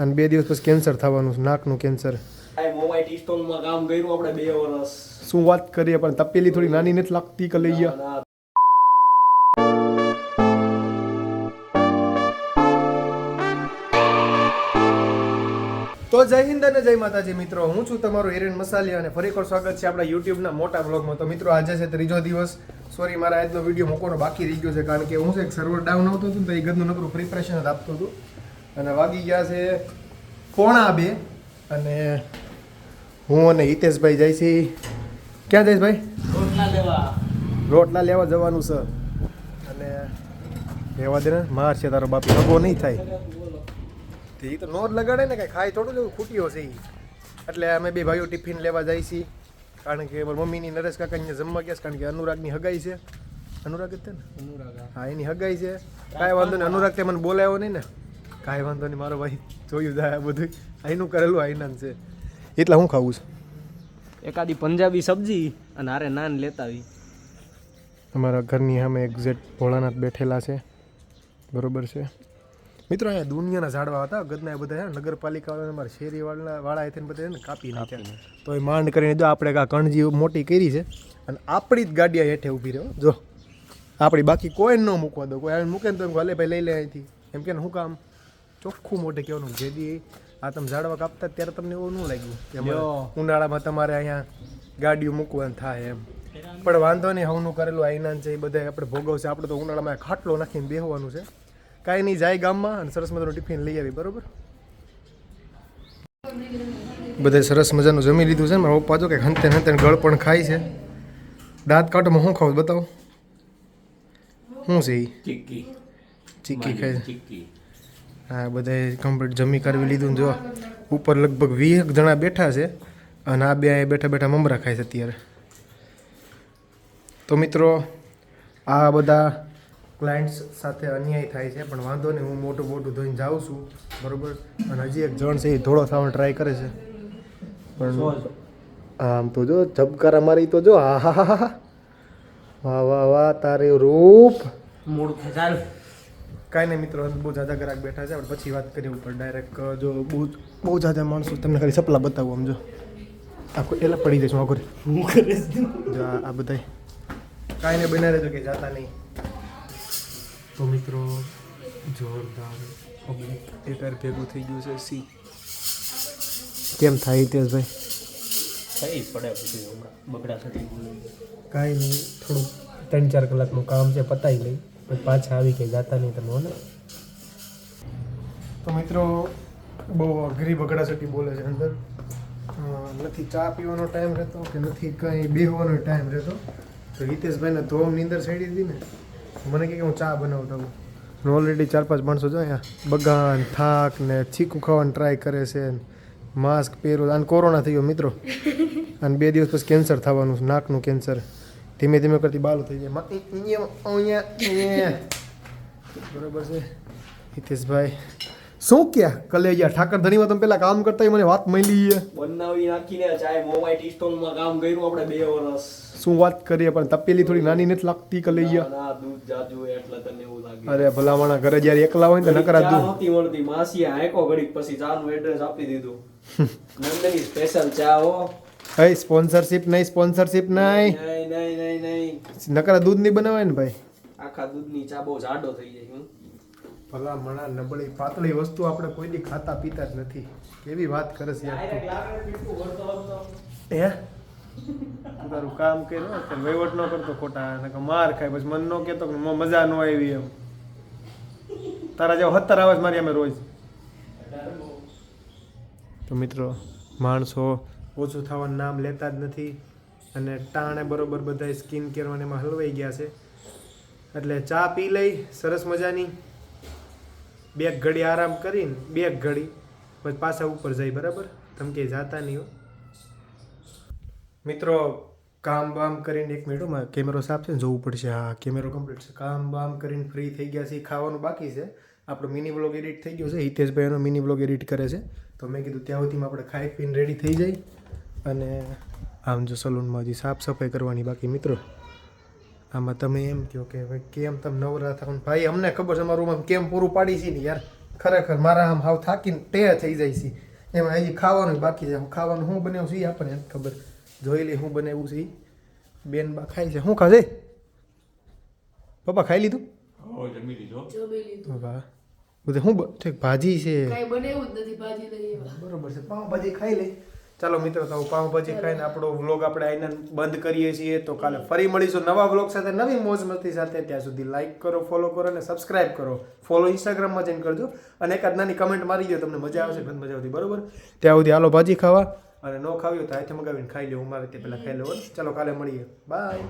અને બે દિવસ પછી કેન્સર થવાનું છે નાકનું કેન્સર આ મોબાઈલ ટીસ્ટોનમાં કામ કર્યું આપણે બે વર્ષ. શું વાત કરીએ પણ તપેલી થોડી નાની નથી લાગતી કે લઈ ગયા તો જય હિન્દ અને જય માતાજી મિત્રો. હું છું તમારો હિરેન મસાલી અને ફરી એકવાર સ્વાગત છે આપણા યુટ્યુબના મોટા બ્લોગમાં તો મિત્રો આજે છે ત્રીજો દિવસ. સોરી મારા આજનો વીડિયો મૂકવાનો બાકી રહી ગયો છે કારણ કે હું છે સર્વર ડાઉન આવતો હતું ને તો એ ગદનું નકરું પ્રિપરેશન જ આપતો હતું. અને વાગી ગયા છે પોણા બે. અને હું અને હિતેશભાઈ જાય છે ક્યાં જઈશ ભાઈ? રોટલા લેવા. રોટલા લેવા જવાનું છે. અને રહેવા દે ને માર છે તારો બાપ. લગો નહીં થાય. તે તો નોર લગાડે ને કાંઈ ખાય થોડું જેવું ખૂટ્યો છે એટલે અમે બે ભાઈઓ ટિફિન લેવા જાય છીએ. કારણ કે મમ્મીની નરેશ કાકા અહીંયા જમવા ગયા છે કારણ કે અનુરાગની હગાઈ છે. અનુરાગ જ ને? હા. એની હગાઈ છે. કાંઈ વાંધો નહીં અનુરાગ તે મને બોલાવ્યો નહીં ને. કાંઈ વાંધો નહીં મારો ભાઈ જોયું જાય આ બધું અહીંનું કરેલું આઈનાન છે. એટલે હું ખાવું છે? એકાદી પંજાબી સબ્જી અને હારે નાન લેતા આવી. અમારા ઘરની સામે એક્ઝેક્ટ ભોળાનાથ બેઠેલા છે. બરોબર છે? મિત્રો અહીંયા દુનિયાના ઝાડવા હતા ગદના બધા છે ને નગરપાલિકા વાળા અમારા શેરી વાળા એથી બધા એને કાપી નાખ્યા. તો એ માંડ કરીને જો આપણે આ કણજી મોટી કરી છે અને આપણી જ ગાડીયા હેઠે ઊભી રહ્યો જો આપણી બાકી કોઈ ન મૂકવા દો કોઈ મૂકે ને તો એમ ભલે ભાઈ લઈ લે અહીંથી. એમ કે શું કામ? ચોખ્ખું મોઢે કહેવાનું. જેથી આ તમે ઝાડવા કાપતા ત્યારે તમને એવું ન લાગ્યું કે ઉનાળામાં તમારે અહીંયા ગાડીઓ મૂકવાનું થાય એમ. પણ વાંધો નહીં હવનું કરેલું આઈનાન છે એ બધા આપણે ભોગવશે. આપણે તો ઉનાળામાં ખાટલો નાખીને બેહવાનું છે. કાંઈ નહીં જાય ગામમાં અને સરસ મજાનું ટિફિન લઈ આવી બરાબર? બધે સરસ મજાનું જમી લીધું છે મારા પપ્પા જો કે હંતે હંતે ગળ પણ ખાય છે. દાંત કાઢોમાં શું ખાવું બતાવો? શું છે એ ચીક્કી. ચીકી ખાય છે. હા બધાએ કમ્પ્લીટ જમી કરવી લીધું જો ઉપર લગભગ વીસ જણા બેઠા છે અને આ બે બેઠા બેઠા મમરા ખાય છે અત્યારે. તો મિત્રો આ બધા ક્લાયન્ટ્સ સાથે અન્યાય થાય છે પણ વાંધો નહીં હું મોટું મોટું ધોઈને જાઉં છું બરાબર? અને હજી એક જણ છે એ થોડો થવાનો ટ્રાય કરે છે. પણ આમ તો જો ઝબકારા મારી તો જો હા હા હા હા વાહ વાહ વાહ તારે રૂપ. મૂળ ચાલ કાંઈ નહીં મિત્રો બહુ જાજા ગ્રાહક બેઠા છે. આપણે પછી વાત કરીએ ઉપર ડાયરેક્ટ જો બહુ બહુ જાજા માણસો તમને ખાલી સપલા બતાવું આમ જો. આખો એલા પડી જઈશું આખું હું કરે જો આ બધા બધાય. કાંઈ નહીં બના રહેજો કે જાતા નહીં. તો મિત્રો જોરદાર પબ્લિક એટાર ભેગું થઈ ગયું છે સી. કેમ થાય હિતેશભાઈ થઈ પડે પછી હમણાં બગડા થતી કાંઈ નહીં થોડું ત્રણ ચાર કલાકનું કામ છે પતાવી લઈ પછી પાછા આવી કે જાતા નહીં તમે ને? તો મિત્રો બહુ અઘરી બગડાસટી બોલે છે અંદર. નથી ચા પીવાનો ટાઈમ રહેતો કે નથી કંઈ બેહવાનો ટાઈમ રહેતો? તો હિતેશભાઈને ધોમ નીંદર ચડી હતી ને? મને કહે કે હું ચા બનાવતો હું ઓલરેડી ચાર પાંચ માણસો જો અહીંયા. બગાન થાક ને ચીકું ખાવાનું ટ્રાય કરે છે માસ્ક પહેરો અને કોરોના થઈ ગયો મિત્રો. અને બે દિવસ પછી કેન્સર થવાનું છે નાકનું કેન્સર ધીમે ધીમે કરતી બાલું થઈ જાય. અહીંયા. બરોબર છે. હિતેશભાઈ. શું ક્યાં કલેજા ઠાકર ધણીમાં તમે પેલા કામ કરતા હોય મને વાત મળી છે. બનાવી નાખીને ચાય મોબાઈલ ટીસ્ટોનમાં કામ કર્યું આપણે બે વર્ષ શું વાત કરીએ પણ તપેલી થોડી નાની નથી લાગતી કલેજા? ના દૂધ જાજુ એટલે તને એવું લાગે. અરે ભલામણા ઘરે જ્યારે એકલા હોય ને નકરા દૂધ. નહોતી મળતી માસી આયકો ઘડીક પછી ચાનું એડ્રેસ આપી દીધું. નંદની સ્પેશિયલ ચા હો. હઈ સ્પોન્સરશિપ નહીં સ્પોન્સરશિપ નહીં. નહીં નહીં નહીં નકરા દૂધ નહીં બનાવાય ને ભાઈ? આખા દૂધની ચા બહુ જાડો થઈ જાય હું. ભલા મણા નબળી પાતળી વસ્તુ આપણે કોઈની ખાતા પીતા જ નથી. કેવી વાત કરે છે યાર હે તું તારું કામ કર્યું ને વહીવટ ન કરતો ખોટા અને માર ખાય પછી મન ન કહેતો કે મ- મજા ન આવી એમ. તારા જેવો હત્તર આવે મારી અમે રોજ. તો મિત્રો માણસો ઓછું થવાનું નામ લેતા જ નથી અને ટાણે બરોબર બધા સ્કિન કેર એમાં હલવાઈ ગયા છે. એટલે ચા પી લઈ, સરસ મજાની. બે ઘડી આરામ કરીને બે ઘડી, પછી પાછા ઉપર જાય, બરાબર? ધમકે જાતા નહીં હો. મિત્રો, કામ બામ કરીને એક મિનિટમાં કેમેરો સાફ છે ને જોવું પડશે. હા કેમેરો કમ્પ્લીટ છે. કામ બામ કરીને ફ્રી થઈ ગયા છે ખાવાનું બાકી છે. આપણો મિની બ્લોગ એડિટ થઈ ગયો છે. હિતેશભાઈ એનો મિની બ્લોગ એડિટ કરે છે. તો મેં કીધું ત્યાં સુધીમાં આપણે ખાઈ પીને રેડી થઈ જાય. અને આમ જો સલૂનમાં હજી સાફ સફાઈ કરવાની બાકી મિત્રો આમાં તમે એમ કહો કે ભાઈ કેમ તમે નવરા થાવ ભાઈ અમને ખબર છે મારું આમ કેમ પૂરું પાડી છે ને યાર? ખરેખર મારા આમ હાવ થાકીને ટે થઈ જાય છે. એમાં હજી ખાવાનું બાકી છે. હું ખાવાનું શું બનાવું છે એ આપણને ખબર. જોઈ લે શું બનાવ્યું છે બેન બા ખાય છે. શું ખાશે પપ્પા ખાઈ લીધું? જમી લીધું. વાહ. બધું શું ભાજી છે. બરોબર છે પાઉં ભાજી બરોબર છે. પાઉંભાજી ખાઈ લે. ચાલો મિત્રો તો પાઉંભાજી ખાઈને આપણો વ્લોગ આપણે આઈને બંધ કરીએ છીએ. તો કાલે ફરી મળીશું નવા વ્લોગ સાથે નવી મોજ મસ્તી સાથે. ત્યાં સુધી લાઈક કરો ફોલો કરો અને સબસ્ક્રાઇબ કરો. ફોલો ઇન્સ્ટાગ્રામમાં જઈને કરજો. અને એક નાની કમેન્ટ મારી દો તમને મજા આવશે ઘણી મજા આવતી બરોબર? ત્યાં સુધી હાલો ભાજી ખાવા. અને ન ખાવી હોય તો હાથે મગાવીને ખાઈ લે હું મારે તે પહેલાં ખાઈ લેવું ચાલો કાલે મળીએ. બાય